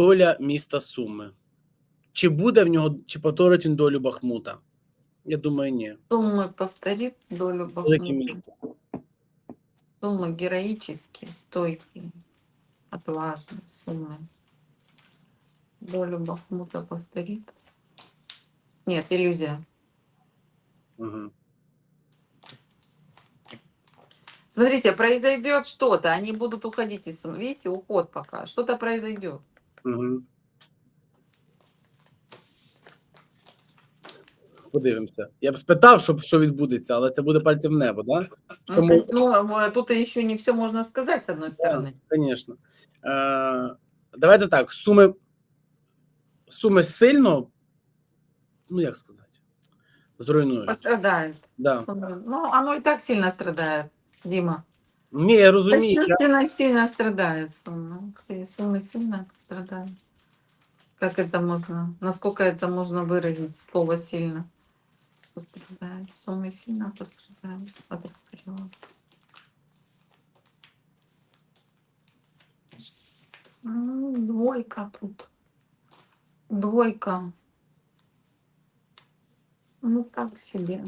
доля міста Суми. Чи буде в нього, чи повторить він долю Бахмута? Я думаю, ні. Суммы повторит долю Велике Бахмута. місто. Суммы героические, стойкие, отважные суммы. Долю Бахмута повторит. Нет, иллюзия. Угу. Смотрите, произойдет что-то, они будут уходить из Сумы. Видите, уход пока. Что-то произойдет. Угу. Подивимося. Я б спитав, що, що відбудеться, але це буде пальцем в небо, так? Да? Ну, Тому- тут, ну, э, тут еще не все можно сказать, с одной стороны. Звісно. Е, давайте так. Суми, суми сильно, ну як сказати, зруйнують. Пострадает. Да. Суммы. Ну, оно и так сильно страдает, Дима. Ні, я розумію. Я, Существенно сильно страдает сумма. Все Суммы сильно страдают. Как это можно, насколько это можно выразить слово сильно? Пострадает. Суммы сильно пострадают от обстрела. Ну, Двойка тут. Двойка. Ну, так себе.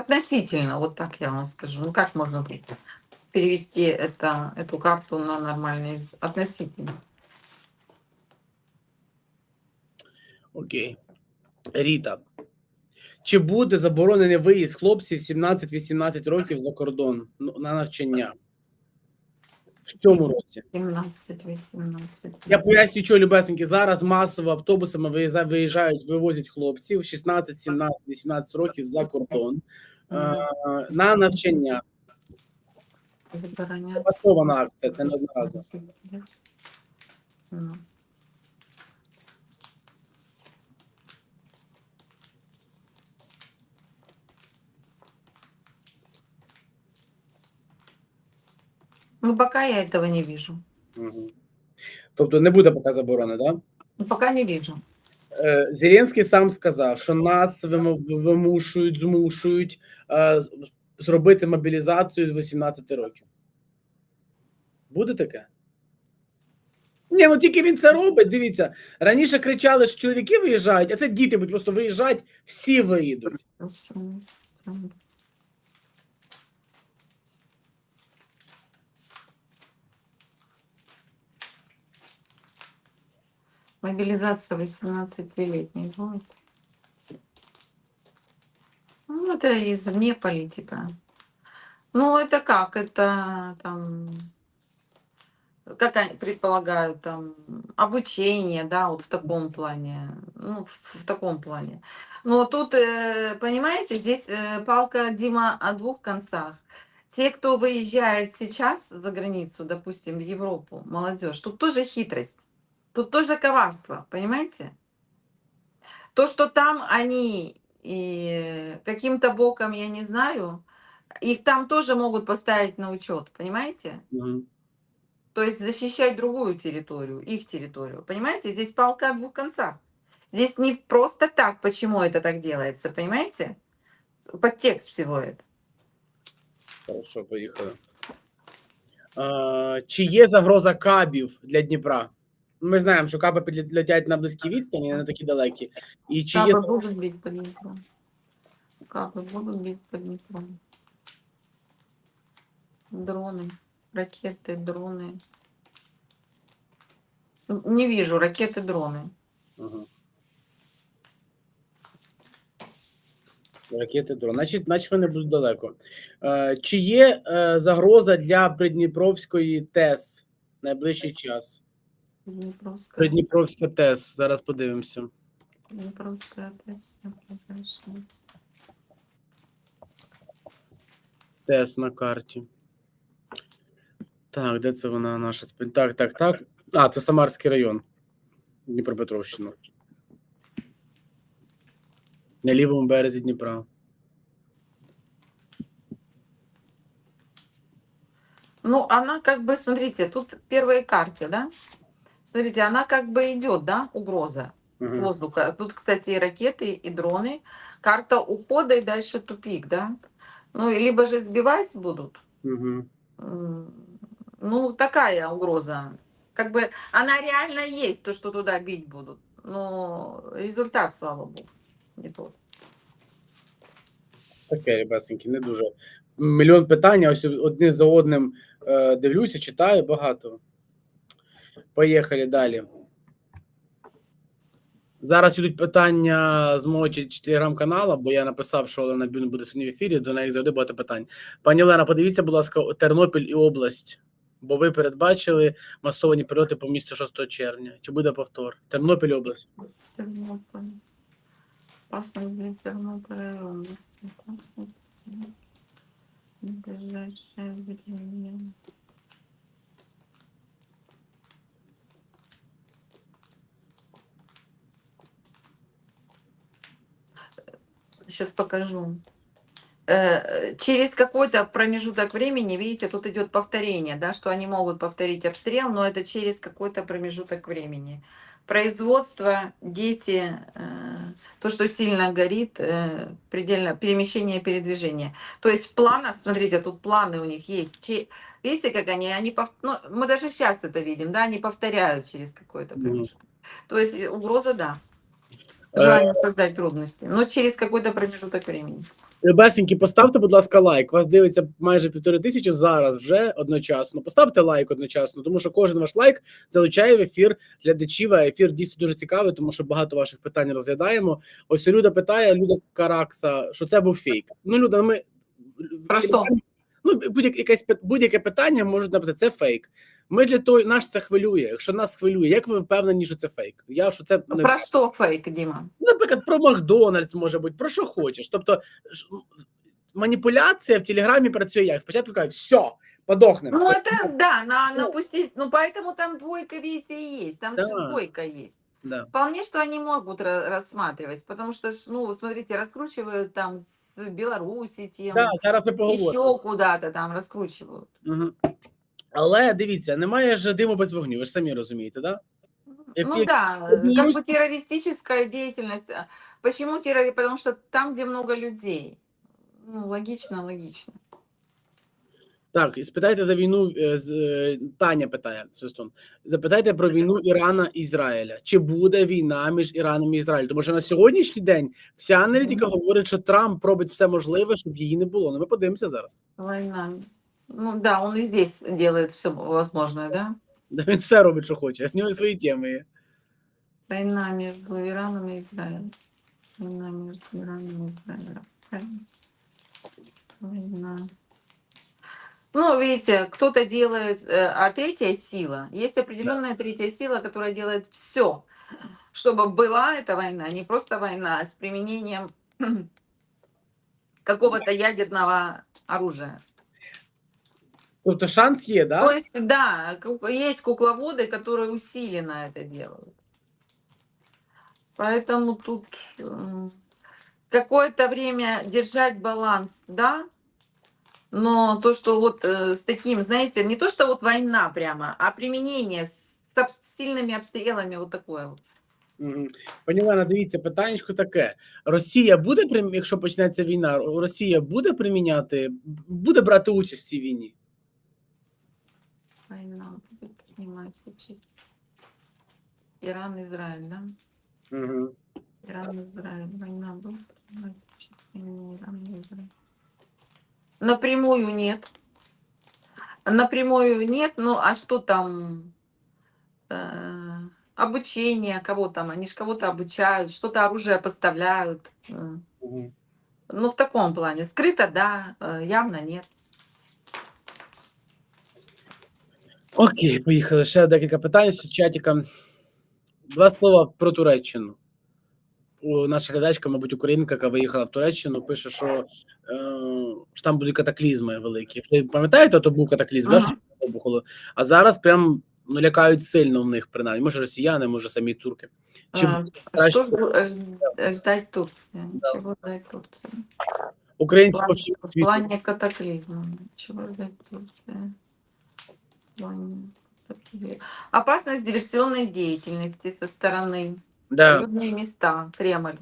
Относительно, вот так я вам скажу. Ну как можно тут перевести это, эту карту на нормальный язык? Относительно. Окей. Ріта. Чи буде заборонений виїзд хлопців 17-18 років за кордон ну, на навчання В цьому році? 17, 18. Я поясню, що любесеньки, зараз масово автобусами виїжджають, вивозять хлопців 16, 17, 18 років за кордон е, на навчання. Акція, це не одноразово. Ну. Пока я этого не вижу. Мгм. Тобто не буде поки заборони? Да? Ну, пока не вижу. Е, Зеленський сам сказав, що нас виму- вимушують, змушують е, зробити мобілізацію з 18 років. Буде таке? Ні, ну тільки він це робить. Дивіться, раніше кричали, що чоловіки виїжджають, а це діти будуть просто виїжджають, всі виїдуть. Всё. Мобилизация 18-летних будет. Ну, это извне политика. Ну, это как? Это там, как они предполагают, там, обучение, да, вот в таком плане. Ну, в, в таком плане. Но тут, э, понимаете, здесь э, палка, Дима, о двух концах. Те, кто выезжает сейчас за границу, допустим, в Европу, молодежь, тут тоже хитрость. Тут тоже коварство, понимаете? То, что там они и каким-то боком, я не знаю, их там тоже могут поставить на учет, понимаете? Мгм. То есть защищать другую территорию, их территорию. Понимаете, здесь палка о двух концах. Здесь не просто так, почему это так делается, понимаете? Подтекст всего это. Хорошо, поїхали. Е, чи є загроза кабів для Дніпра? Ми знаємо, що каби підлетять на близькі відстані, не такі далекі. І чи є Кабы будут бить по Днепру. Кабы будут бить по Днепру. Дроны, ракеты, дроны. Н- Не вижу ракеты, дроны. Ага. Ракети дрон. Значить, значить вони будуть далеко. Е, чи є е, загроза для Придніпровської ТЕС найближчий час? Днепровская, Придніпровська ТЕС. Зараз подивимося. Днепровская ТЭС на ближайшее. ТЕС на карті. Так, де це вона наша? спин- Так, так, так. А, це Самарський район. Дніпропетровщина. На лівому березі Дніпра. Ну, она как бы, смотрите, тут первые карты, да? Смотрите, она как бы идет, да, угроза. с Мгм. воздуха. Тут, кстати, и ракеты, и дроны. Карта ухода и дальше тупик, да? Ну, и либо же сбивать будут. Мгм. М, Ну, такая угроза. Как бы она реально есть, то, что туда бить будут. Но результат, слава богу, не тот. Таке, ребятеньки, не дуже. Мільйон питань, ось одне за одним е, дивлюся, читаю багато. Поїхали далі. Зараз ідуть питання з мого телеграм-каналу, бо я написав, що Олена Бюн буде сьогодні в ефірі, до неї завжди багато питань. Пані Олена, подивіться, будь ласка, Тернопіль і область, бо ви передбачили масовані прильоти по місту 6 червня. Чи буде повтор? Тернопіль і область. Тернополь. Опасно для Тернополя. области. Ближайшее Сейчас покажу. Э, Через какой-то промежуток времени, видите, тут идет повторение, да, что они могут повторить обстрел, но это через какой-то промежуток времени. Производство, дети, э, то, что сильно горит, э, предельно перемещение, передвижение. То есть в планах, смотрите, тут планы у них есть. Видите, как они, они пов- ну, мы даже сейчас это видим, да, они повторяют через какой-то Мгм. промежуток. То есть угроза, да. Э, Желание создать трудности, но через какой-то промежуток времени. Ребесеньки, поставте, будь ласка, лайк. Вас дивиться майже півтори тисячі зараз вже одночасно. Поставте лайк одночасно, тому що кожен ваш лайк залучає в ефір глядачів. А ефір дійсно дуже цікавий, тому що багато ваших питань розглядаємо. Ось Люда питає, Люда Каракса, що це був фейк. Ну, Люда, ми Про що? Ну, будь-яке будь-яке питання можуть написати, це фейк. Ми для того, нас це хвилює. Якщо нас хвилює, як ви впевнені, що це фейк? Я що це не Про что фейк, Дима? наприклад, про Макдональдс може бути, про що хочеш. Тобто маніпуляція в Телеграмі працює як? Спочатку кажуть, все, подохнемо. Ну, это да, на, напустить. Ну, поэтому там двойка, видите, и есть. Там Да. же двойка есть. Да. Вполне, что они могут ра- рассматривать, потому что, ну, смотрите, раскручивают там с Беларуси тему, Да, еще куда-то там раскручивают. Угу. Але дивіться, немає ж диму без вогню, ви ж самі розумієте, да? И Ну пи- да, как бы террористическая деятельность. Почему террори? Потому что там, где много людей. Ну, логично, логично. Так, і спитайте за війну. е, з- е, Таня питає Свистун. Запитайте про війну Ірана і Ізраїля. Чи буде війна між Іраном і Ізраїлем? Тому що на сьогоднішній день вся аналітика говорить, що Трамп робить все можливе, щоб її не було. Ну ми подивимося зараз. Война. Ну да, он и здесь делает все возможное, да? Да він все робить, що хоче. В нього свої теми є. Война между Ираном и Израилем. Война между Ираном и Израилем. Правильно. Война. Ну, видите, кто-то делает, э, а третья сила, есть определенная третья сила, которая делает все, чтобы была эта война, не просто война, а с применением какого-то ядерного оружия. Тобто шанс є, То да? есть, да, ку- есть кукловоды, которые усиленно это делают. Поэтому тут м, какое-то время держать баланс, да, но то, что вот э, с таким, знаете, не то, что вот война прямо, а применение с об- сильными обстрелами, вот такое вот. Мгм. Пані Олена, дивіться, питаннячко таке: Росія буде прим- якщо почнеться війна, Росія буде приміняти, буде брати участь в цій війні? Война будет принимать участь. Иран, Израиль, да? Угу. Иран, Израиль, война будет принимать войне Иран, Израиль. Напрямую нет. Напрямую нет, ну а что там? Э, обучение, кого там? Они же кого-то обучают, что-то оружие поставляют. Угу. Ну, в таком плане. Скрыто, да, э, явно нет. Окей, поїхали. Ще декілька питань з чатіка. Два слова про Туреччину. У наша глядачка, мабуть, українка, яка виїхала в Туреччину, пише, що, е, що там будуть катаклізми великі. Ви пам'ятаєте, то був катаклізм, да, що вибухало? А зараз прям ну, лякають сильно в них, принаймні. Може, росіяни, може, самі турки. Чи А, краще- ж- ждать Турции? Чего ждать Турции? В українці по всьому в світу. плане катаклизма. Чего ждать Турции? Опасность диверсионной деятельности со стороны Да. Людные места, Кремль.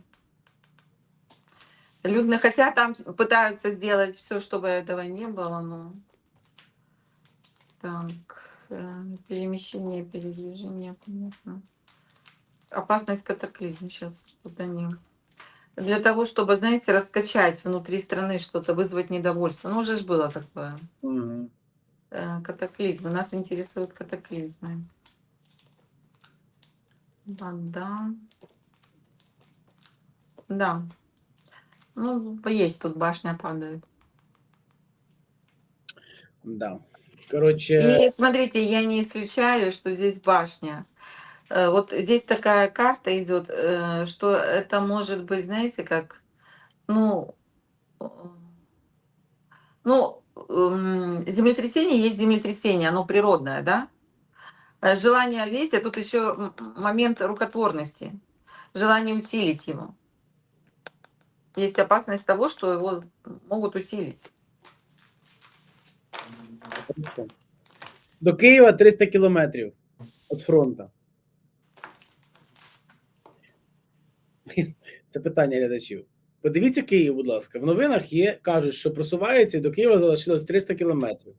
Людные, хотя там пытаются сделать все, чтобы этого не было, но так, э, перемещение, передвижение, понятно. Опасность катаклизм сейчас поданем. Для того, чтобы, знаете, раскачать внутри страны что-то, вызвать недовольство. Ну, уже ж было такое. Мгм. Э, Катаклизмы. Нас интересуют катаклизмы. Вода. Да. Ну, есть тут башня падает. Да. Коротше, И смотрите, я не исключаю, что здесь башня. Э, Вот здесь такая карта идет, э, что это может быть, знаете, как, ну, ну, м, землетрясение есть землетрясение, оно природное, да? Э, Желание, видите, тут еще м- момент рукотворности, желание усилить его. Есть опасность того, что его могут усилить. Хорошо. До Києва 300 кілометрів від фронту. Це питання глядачів. Подивіться Київ, будь ласка. В новинах є, кажуть, що просувається і до Києва залишилось 300 кілометрів.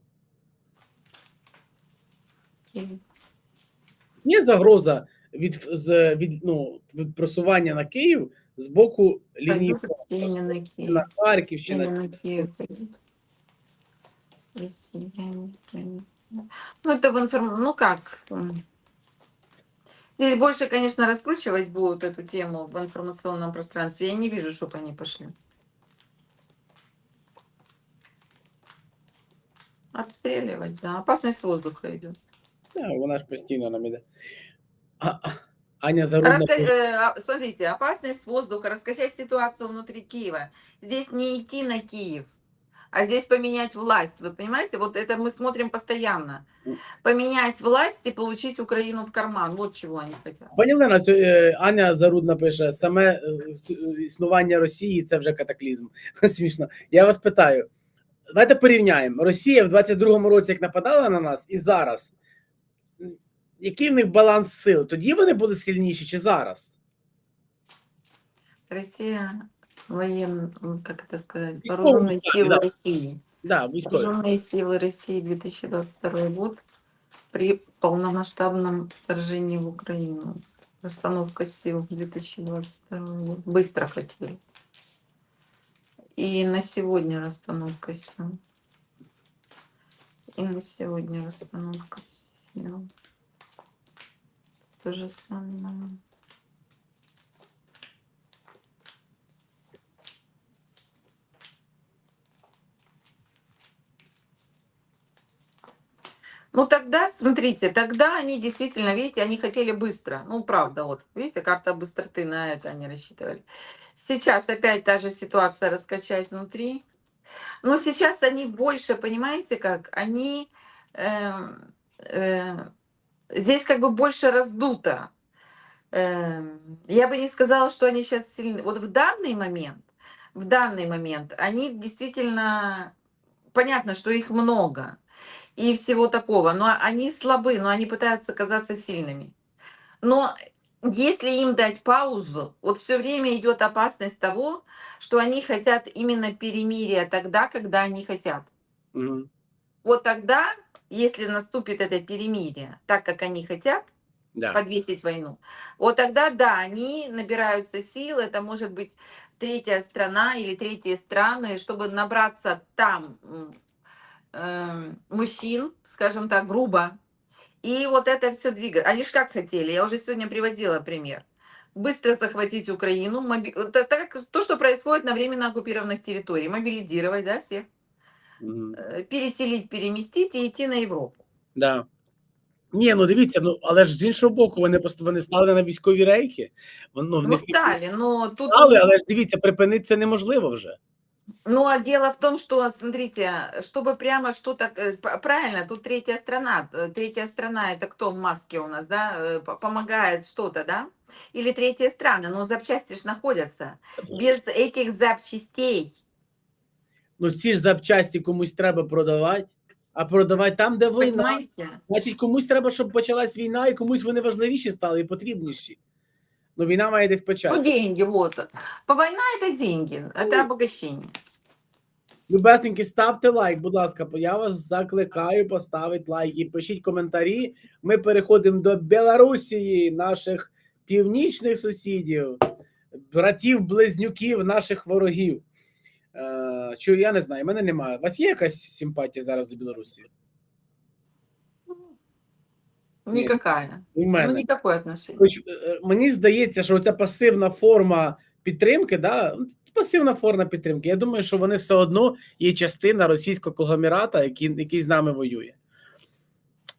Є загроза від, з, від, ну, від просування на Київ з боку лінії на Киев. на Харківщина. Ну, это в информ... Ну, как? Здесь больше, конечно, раскручивать будут эту тему в информационном пространстве. Я не вижу, чтобы они пошли. Обстреливать, да. Опасность с воздуха идет. Да, вона ж постійно нам іде. А, а, Аня Зарудна. Раска- э, а, Смотрите, опасность воздуха, раскачать ситуацию внутри Киева. Здесь не идти на Киев, а здесь поменять власть. Вы понимаете? Вот это мы смотрим постоянно. Поменять власть и получить Украину в карман. Вот чего они хотят. Пані Олена, сьо- е, Аня Зарудна пише: саме е, с- е, існування Росії це вже катаклізм. Смішно. Я вас питаю. Давайте порівняємо. Росія в 22-му році, як нападала на нас, і зараз. М, Який в них баланс сил? Тоді вони були сильніші чи зараз? Россия воен, как это сказать, Військовий вооруженные стан, силы да. России. Да, військові. Вооруженные силы России 2022 год при полномасштабном вторжении в Украину. Расстановка сил 2022 год. Быстро хотели. И на сегодня расстановка сил. И на сегодня расстановка сил. То же Ну тогда, смотрите, тогда они действительно, видите, они хотели быстро. Ну, правда, вот, видите, карта быстроты на это они рассчитывали. Сейчас опять та же ситуация раскачать внутри. Но сейчас они больше, понимаете, как они эм, э, здесь как бы больше раздуто. Эм, я бы не сказала, что они сейчас сильны. Вот в данный момент, в данный момент они действительно понятно, что их много и всего такого, но они слабы, но они пытаются казаться сильными. Но если им дать паузу, вот все время идет опасность того, что они хотят именно перемирия тогда, когда они хотят. Мгм. Вот тогда, если наступит это перемирие, так как они хотят, Да. подвесить войну. Вот тогда, да, они набираются сил, это может быть третья страна или третьи страны, чтобы набраться там м, эм, мужчин, скажем так, грубо. И вот это все двигать. Они же как хотели, я уже сегодня приводила пример. Быстро захватить Украину, моби- вот это так, то, что происходит на временно оккупированных территориях, мобилизировать, да, всех, Мгм. э, переселить, переместить и идти на Европу. Да. Ні, ну дивіться, ну але ж з іншого боку, вони пост- вони стали на військові рейки. Воно в Ну, них стали, но тут... у стали, них- але ж дивіться, припинити це неможливо вже. Ну, а дело в том, что, смотрите, чтобы прямо что-то... э, п- Правильно, тут третья страна. Э, Третья страна, это кто в маске у нас, да, э, п- помогает что-то, да? Или третьи страны, но запчасти ж находятся. Без этих запчастей, Ну ці ж запчасті комусь треба продавати, а продавати там, де війна. понимаете? Значить, комусь треба, щоб почалась війна, і комусь вони важливіші стали і потрібніші. Ну, війна має десь Ну, почати. деньги, вот. По война это деньги, это обогащение. Любесеньки, ставте лайк, будь ласка. Я вас закликаю поставити лайк і пишіть коментарі. Ми переходимо до Білорусії, наших північних сусідів, братів-близнюків, наших ворогів. Е, що я не знаю, мене немає. У вас є якась симпатія зараз до Білорусі? У Ну, отношение. Хоч е, мені здається, що ця пасивна форма підтримки, да, пасивна форма підтримки. Я думаю, що вони все одно є частина російського конгломерата, який, який з нами воює.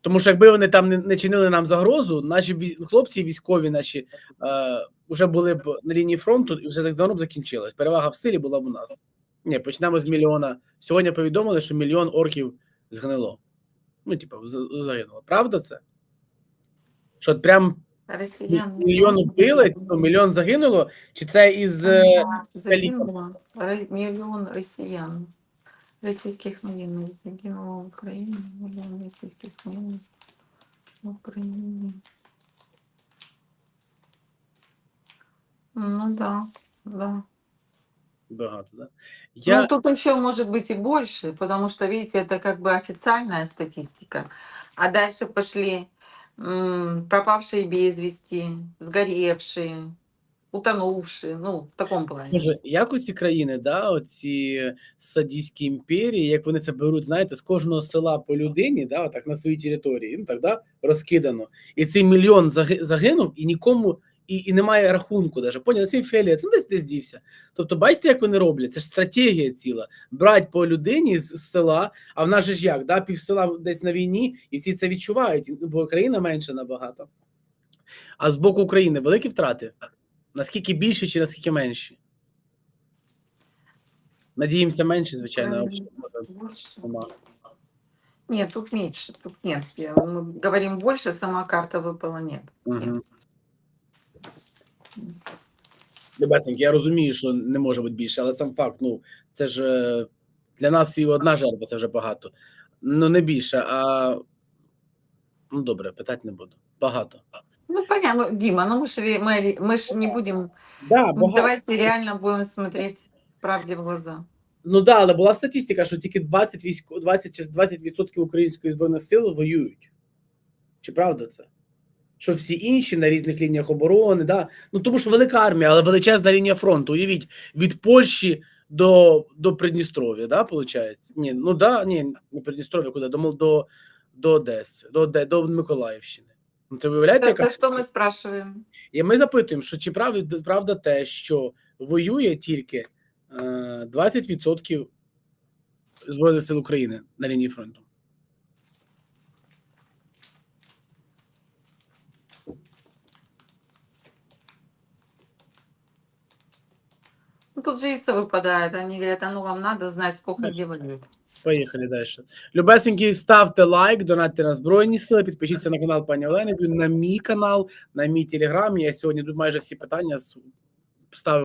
Тому що якби вони там не, не чинили нам загрозу, наші хлопці військові наші е, вже були б на лінії фронту і вже давно б закінчилось. Перевага в силі була б у нас. Ні, почнемо з мільйона. Сьогодні повідомили, що мільйон орків згнило. Ну, типу, загинуло. Правда це? Що прям Россиян. мільйон вбили, ну, мільйон загинуло, чи це із е, Ага, Загинуло ро- миллион россиян. Российских военных загинуло в Украине. Миллион российских военных в Украине. Ну да, да. багато, да? Я Ну, тут еще может быть и больше, потому что, видите, это как бы официальная статистика. А дальше пошли м, пропавшие без вести, сгоревшие, утонувшие, ну, в такому плані. Боже, як оці країни, да, оці садійські імперії, як вони це беруть, знаєте, з кожного села по людині, да, так на своїй території, ну так да, розкидано. І цей мільйон загинув, і нікому і, і немає рахунку. Даже поняли, цей фелія, ну десь десь дівся. Тобто, бачите, як вони роблять? Це ж стратегія ціла. Брать по людині з, з села, а в нас же ж як, да, пів села десь на війні, і всі це відчувають, бо країна менша набагато. А з боку України великі втрати. Наскільки більші чи наскільки менші? Надіємося, менше, звичайно. Нет, тут меньше, тут нет. Я- Мы говорим больше, сама карта выпала, нет. Мгм. Любесеньки, я розумію, що не може бути більше, але сам факт, ну, це ж е, для нас і одна жертва, це вже багато. Ну, не більше, а. Ну, добре, питати не буду. Багато. Ну, понятно, Дима, ну мы же ре- мы, ре- мы ж не будем, Да, ну, багато. давайте реально будем смотреть правде в глаза. Ну да, але була статистика, що тільки 20 військо 20 чи 20% української збройних сил воюють. Чи правда це? Що всі інші на різних лініях оборони, да? ну тому що велика армія, але величезна лінія фронту. Уявіть, від Польщі до, до Придністров'я, да, виходить? Ні, ну да, ні, не Придністров'я, куди? До, до, до Одеси, до, до Миколаївщини. Ну, це ви уявляєте, Это, яка что мы спрашиваем? і ми запитуємо, що чи правда, правда те, що воює тільки е, 20% Збройних сил України на лінії фронту. Ну, тут же яйцо выпадает. Они говорят, а ну вам надо знать, сколько где воюют. Поїхали далі. Любесенькі, ставте лайк, донатьте на Збройні Сили, підпишіться на канал пані Олени, на мій канал, на мій телеграм. Я сьогодні тут майже всі питання ставив.